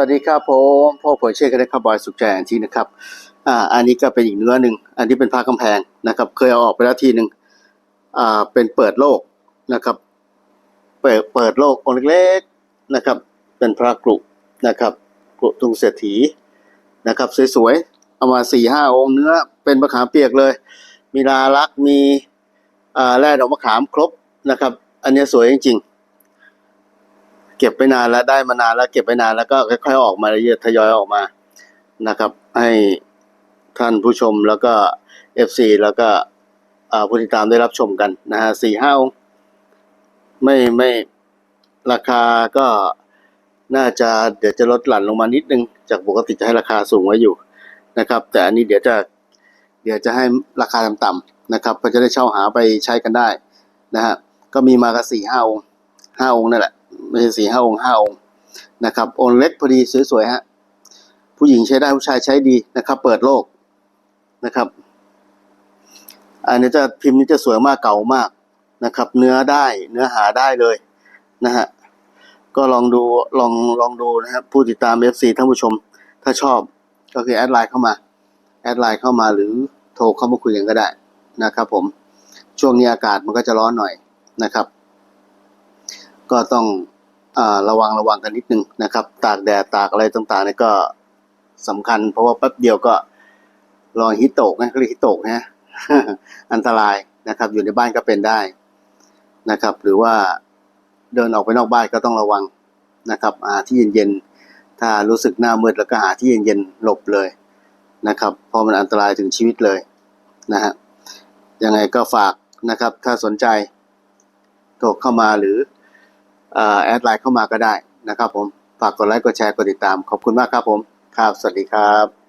วัสดีครับผมพ่อเผยเช่กันนะครับบอยสุขใจอันที่นะครับ อ่า อันนี้ก็เป็นอีกเนื้อหนึ่งอันนี้เป็นผ้ากำแพงนะครับ เคยเอาออกไปแล้วทีหนึ่งอ่า เป็นเปิดโลกนะครับ เปิดเปิดโลกองค์เล็กๆนะครับ เป็นพระกรุนะครับกรุทุงเศรษฐีนะครับสวยๆเอามาสี่ห้าองค์เนื้อเป็นมะขามเปียกเลย มีลาลักมีอ่าแร่ดอกมะขามครบนะครับ อันนี้สวยจริงๆ เก็บไปนานแล้วได้มานานแล้วเก็บไปนานแล้วก็ค่อยๆออกมาเรื่อยทยอยออกมานะครับ ให้ท่านผู้ชมแล้วก็เอฟซีแล้วก็ผู้ติดตามได้รับชมกันนะฮะสี่ห้าองค์ไม่ไม่ราคาก็น่าจะเดี๋ยวจะลดหลั่นลงมานิดนึง จากปกติจะให้ราคาสูงไว้อยู่นะครับ แต่อันนี้เดี๋ยวจะเดี๋ยวจะให้ราคาต่ำๆนะครับก็จะได้เช่าหาไปใช้กันได้นะฮะก็มีมากันสี่ห้าองค์ห้าองค์นั่นแหละ ไม่ใช่สี่ห้าองค์ห้าองค์นะครับองค์เล็กพอดีสวยๆฮะผู้หญิงใช้ได้ผู้ชายใช้ดีนะครับ เปิดโลกนะครับ อันนี้จะพิมพ์นี้จะสวยมากเก่ามากนะครับ เนื้อได้เนื้อหาได้เลยนะฮะก็ลองดูลองลองดูนะครับผู้ติดตาม FC ท่านผู้ชม ถ้าชอบก็คือแอดไลน์เข้ามาแอดไลน์เข้ามาหรือโทรเข้ามาคุยกันก็ได้นะครับ ผมช่วงนี้อากาศมันก็จะร้อนหน่อยนะครับ ก็ต้องอระวังระวังกันนิดนึงนะครับ ตากแดดตากอะไรต่างๆเนี่ยก็สำคัญ เพราะว่าแป๊บเดียวก็รอยฮิตโตกนะเรียกฮิตโตกนะอันตรายนะครับ อยู่ในบ้านก็เป็นได้นะครับ หรือว่าเดินออกไปนอกบ้านก็ต้องระวังนะครับหาที่เย็นๆถ้ารู้สึกหน้ามืดแล้วก็หาที่เย็นๆหลบเลยนะครับเพราะมันอันตรายถึงชีวิตเลยนะฮะยังไงก็ฝากนะครับ ถ้าสนใจโทรเข้ามาหรือ แอดไลน์เข้ามาก็ได้นะครับผมฝากกดไลค์กดแชร์กดติดตาม ขอบคุณมากครับผมครับสวัสดีครับ